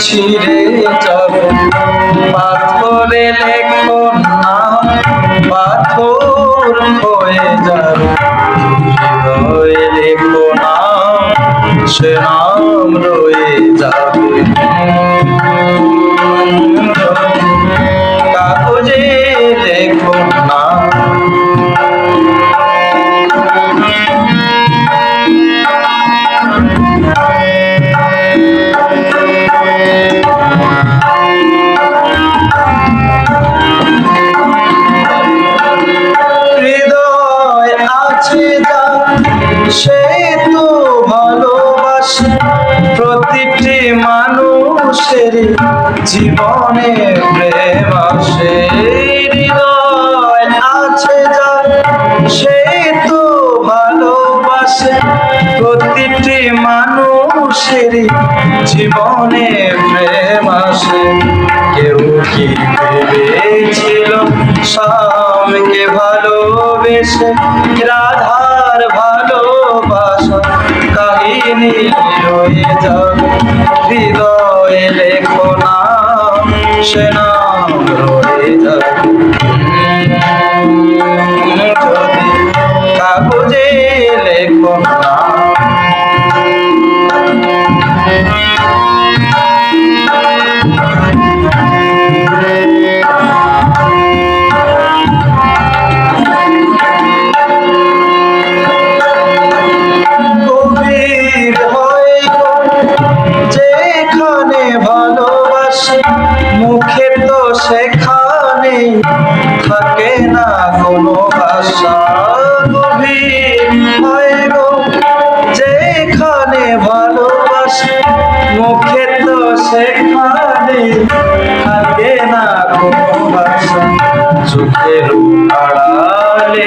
ছিঁড়ে যাবে। পাথরে লেখো না পাথর হয়ে যাবে। প্রতিটি মানুষের জীবনে প্রেম আসে আছে যা সে তো ভালোবাসে। প্রতিটি মানুষের জীবনে প্রেম আসে। কেউ কি ভেবেছিল স্বামীকে ভালোবেসে? রাধার ভালোবাসা কাহিনী রয়ে যাবে হৃদয়ে লেখো না সে নাম রয়ে যাবে যদি কাগজে লেখো না মুখে তো সেখানে থাকে না কোনো ভাষা। গভীর হয় যেখানে ভালোবাসে মুখে তো সেখানে থাকে না কোনো ভাষা। চোখের আড়ালে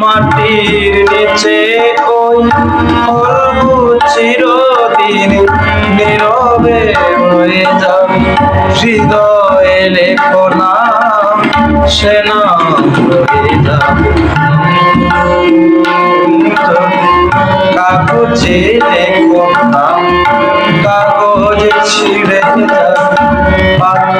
মাটির নিচে ওই চিরদিন নীরবে হৃদয়ে লেখো না সে নাম কাগজে লেখো না কাগজ ছিঁড়ে যাবে